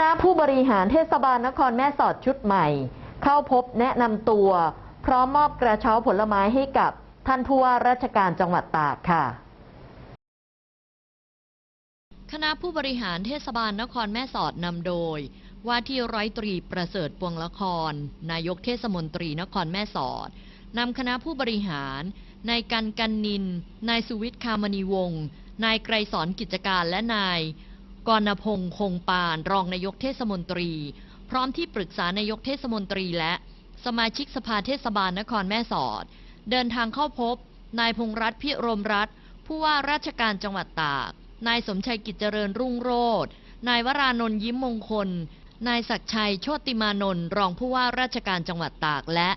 ณะผู้บริหารเทศบาลนครแม่สอดชุดใหม่ เข้าพบแนะนำตัว พร้อมมอบกระเช้าผลไม้ให้กับท่านผู้ว่าราชการจังหวัดตากค่ะคณะผู้บริหารเทศบาลนครแม่สอดนำโดย ว่าที่ร้อยตรีประเสริฐปวงละคร นายกเทศมนตรีนครแม่สอดนำคณะผู้บริหาร นายกันกันนิน นายสุวิทย์คามณีวงศ์นายไกรสอนกิจการและนาย กรณพงษ์คงปานรองนายกเทศมนตรี พร้อมที่ปรึกษานายกเทศมนตรีและสมาชิกสภาเทศบาลนครแม่สอด เดินทางเข้าพบ นายพงรัตน์พิรมรัตน์ผู้ว่าราชการจังหวัดตาก นายสมชัยกิจเจริญรุ่งโรจน์นายวรานนท์ยิ้มมงคล นายศักชัยโชติมานนท์รองผู้ว่าราชการจังหวัดตากและ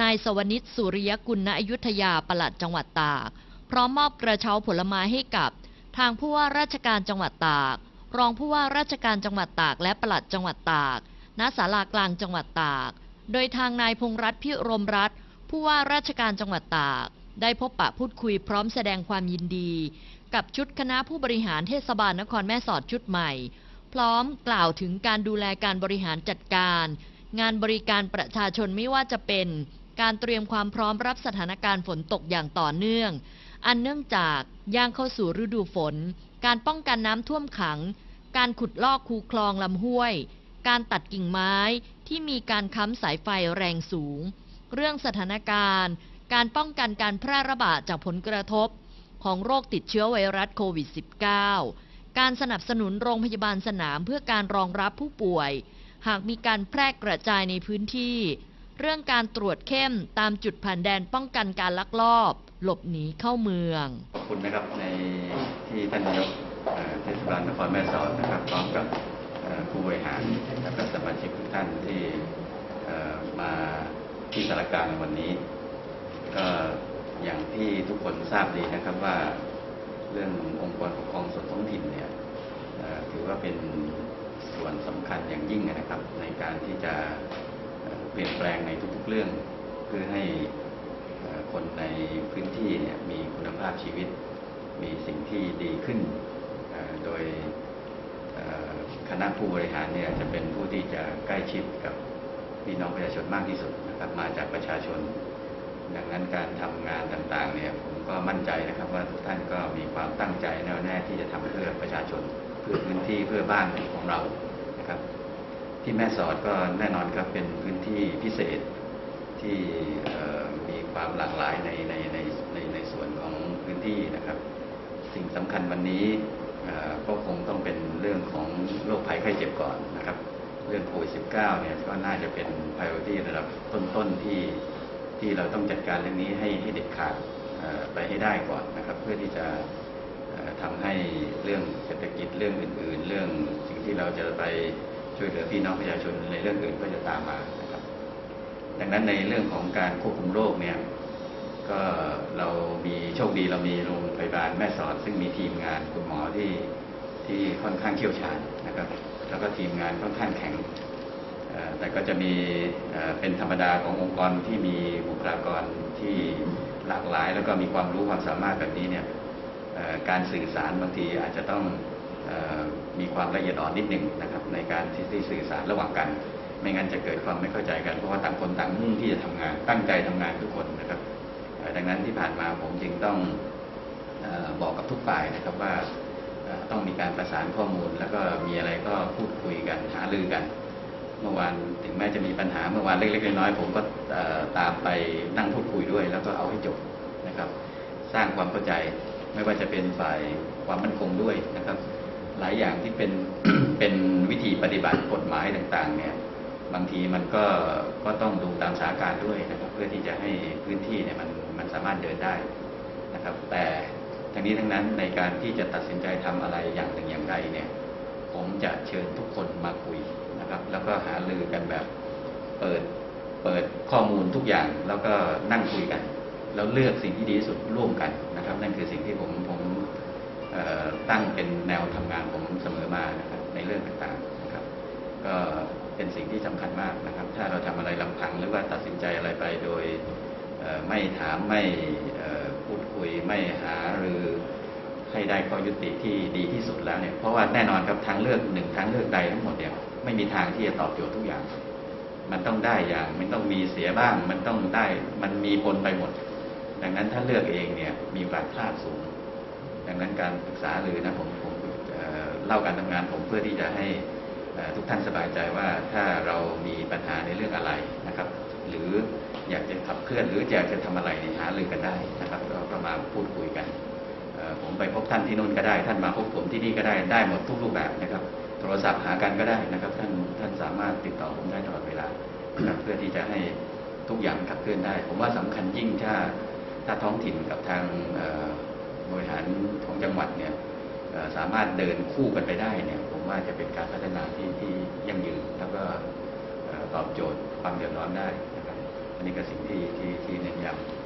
นายสวนิตสุริยกุลณอยุธยาปลัดจังหวัดตาก พร้อมมอบกระเช้าผลไม้ให้กับ ทางผู้ว่าราชการจังหวัดตาก รองผู้ว่าราชการจังหวัดตากและปลัดจังหวัดตาก ณ ศาลากลางจังหวัดตาก โดยทางนายพงรัตน์พิรมรัตน์ผู้ว่าราชการจังหวัดตาก ได้พบปะพูดคุยพร้อมแสดงความยินดี กับชุดคณะผู้บริหารเทศบาลนครแม่สอดชุดใหม่ พร้อมกล่าวถึงการดูแลการบริหารจัดการ งานบริการประชาชนไม่ว่าจะเป็น การเตรียมความพร้อมรับสถานการณ์ฝนตกอย่างต่อเนื่อง อันเนื่องจากย่างเข้าสู่ฤดูฝน การป้องกันน้ำท่วมขัง การขุดลอกคูคลองลำห้วย การตัดกิ่งไม้ที่มีการค้ำสายไฟแรงสูง เรื่องสถานการณ์ การป้องกันการแพร่ระบาดจากผลกระทบ ของโรคติดเชื้อไวรัสโควิด -19 การสนับสนุนโรงพยาบาลสนามเพื่อการรองรับผู้ป่วย หากมีการแพร่กระจายในพื้นที่ เรื่องการตรวจเข้มตามจุดผ่านแดนป้องกันการลักลอบ หลบหนีเข้าเมือง ขอบคุณนะครับในที่ท่านนายกเทศบาลนครแม่สอดนะครับพร้อมกับผู้บริหารและก็สมาชิกทุกท่านที่มาที่สารกลารในวันนี้ ก็อย่างที่ทุกคนทราบดีนะครับว่าเรื่ององค์กรปกครองส่วนท้องถิ่นเนี่ยถือว่าเป็นส่วนสำคัญอย่างยิ่งนะครับ ในการที่จะเปลี่ยนแปลงในทุกๆเรื่อง เพื่อให้ คนในพื้นที่เนี่ยมีคุณภาพชีวิต มีสิ่งที่ดีขึ้น โดยคณะผู้บริหารเนี่ยจะเป็นผู้ที่จะใกล้ชิดกับพี่น้องประชาชนมากที่สุดนะครับมาจากประชาชน ดังนั้นการทำงานต่างๆเนี่ยผมก็มั่นใจนะครับว่าทุกท่านก็มีความตั้งใจแน่วแน่ที่จะทำเพื่อประชาชนเพื่อพื้นที่เพื่อบ้านของเรานะครับ ที่แม่สอดก็แน่นอนครับเป็นพื้นที่พิเศษที่เอ่อ ความหลากหลายในในในในในส่วนของพื้นที่นะครับ สิ่งสำคัญวันนี้ก็คงต้องเป็นเรื่องของโรคภัยไข้เจ็บก่อนนะครับ เรื่องโควิด -19 เนี่ยก็น่าจะเป็น priority ระดับต้นๆที่ที่เราต้องจัดการเรื่องนี้ให้ให้เด็ดขาดไปให้ได้ก่อนนะครับ เพื่อที่จะเอ่อทำให้เรื่องเศรษฐกิจเรื่องอื่น ๆ เรื่องสิ่งที่เราจะไปช่วยเหลือพี่น้องประชาชนในเรื่องอื่นก็จะตามมา ดังนั้นในเรื่องของการควบคุมโรคเนี่ยก็เรามีโชคดีเรามีโรงพยาบาลแม่สอด ซึ่งมีทีมงานคุณหมอที่ที่ค่อนข้างเชี่ยวชาญนะครับ แล้วก็ทีมงานค่อนข้างแข็งแต่ก็จะมีเป็นธรรมดาขององค์กรที่มีบุคลากรที่หลากหลาย แล้วก็มีความรู้ความสามารถแบบนี้เนี่ยการสื่อสารบางทีอาจจะต้องอมีความละเอียดอ่อนนิดหนึ่งนะครับ ในการที่ที่สื่อสารระหว่างกัน ไม่งั้นจะเกิดความไม่เข้าใจกันเพราะว่าต่างคนต่างมุ่งที่จะทำงาน ตั้งใจทำงานทุกคนนะครับดังนั้นที่ผ่านมาผมจึงต้องอบอกกับทุกฝ่ายนะครับว่าต้องมีการประสานข้อมูล แล้วก็มีอะไรก็พูดคุยกันหารือกัน เมื่อวานถึงแม้จะมีปัญหาเมื่อวานเล็กๆน้อยๆผมก็ตามไปนั่งพูดคุยด้วย แล้วก็เอาให้จบนะครับ สร้างความเข้าใจไม่ว่าจะเป็นฝ่ายความมั่นคงด้วยนะครับ หลายอย่างที่เป็นเป็นวิธีปฏิบัติกฎหมายต่างๆเนี่ย บางทีมันก็ก็ต้องดูตามสถานการณ์ด้วยนะครับ เพื่อที่จะให้พื้นที่เนี่ยมันมันสามารถเดินได้นะครับ แต่ทั้งนี้ทั้งนั้นในการที่จะตัดสินใจทำอะไรอย่างหนึ่งอย่างใดเนี่ย ผมจะเชิญทุกคนมาคุยนะครับ แล้วก็หารือกันแบบเปิดเปิดข้อมูลทุกอย่างแล้วก็นั่งคุยกัน แล้วเลือกสิ่งที่ดีที่สุดร่วมกันนะครับ นั่นคือสิ่งที่ผมผมเอ่อตั้งเป็นแนวทำงานผมเสมอมานะครับในเรื่องต่างๆนะครับ ก็ เป็นสิ่งที่สำคัญมากนะครับ ถ้าเราทำอะไรลำพังหรือว่าตัดสินใจอะไรไปโดยไม่ถามไม่พูดคุยไม่หาหรือให้ได้ข้อยุติที่ดีที่สุดแล้วเนี่ยเพราะว่าแน่นอนครับทางเลือกหนึ่งทางเลือกใดทั้งหมดเนี่ยไม่มีทางที่จะตอบโจทย์ทุกอย่าง มันต้องได้อย่าง มันต้องมีเสียบ้าง มันต้องได้มันมีปนไปหมด ดังนั้นถ้าเลือกเองเนี่ยมีโอกาสพลาดสูง ดังนั้นการปรึกษาหรือนะผมผมเเล่าการทำงานผมเพื่อที่จะให้ ทุกท่านสบายใจว่าถ้าเรามีปัญหาในเรื่องอะไรนะครับ หรืออยากจะขับเคลื่อนหรืออยากจะทำอะไรเนี่ยหารือกันได้นะครับเราก็มาพูดคุยกันผมไปพบท่านที่นู่นก็ได้ ท่านมาพบผมที่นี่ก็ได้ได้หมดทุกรูปแบบนะครับ โทรศัพท์หากันก็ได้นะครับ ท่านท่านสามารถติดต่อผมได้ตลอดเวลาเพื่อที่จะให้ทุกอย่างขับเคลื่อนได้ ผมว่าสำคัญยิ่งถ้าถ้าท้องถิ่นกับทางบริหารของจังหวัดเนี่ย สามารถเดินคู่กันไปได้เนี่ยผมว่าจะเป็นการพัฒนาที่ที่ยั่งยืนแล้วก็ตอบโจทย์ความเดือดร้อนได้นะครับอันนี้ก็สิ่งที่ที่ที่เน้นย้ำ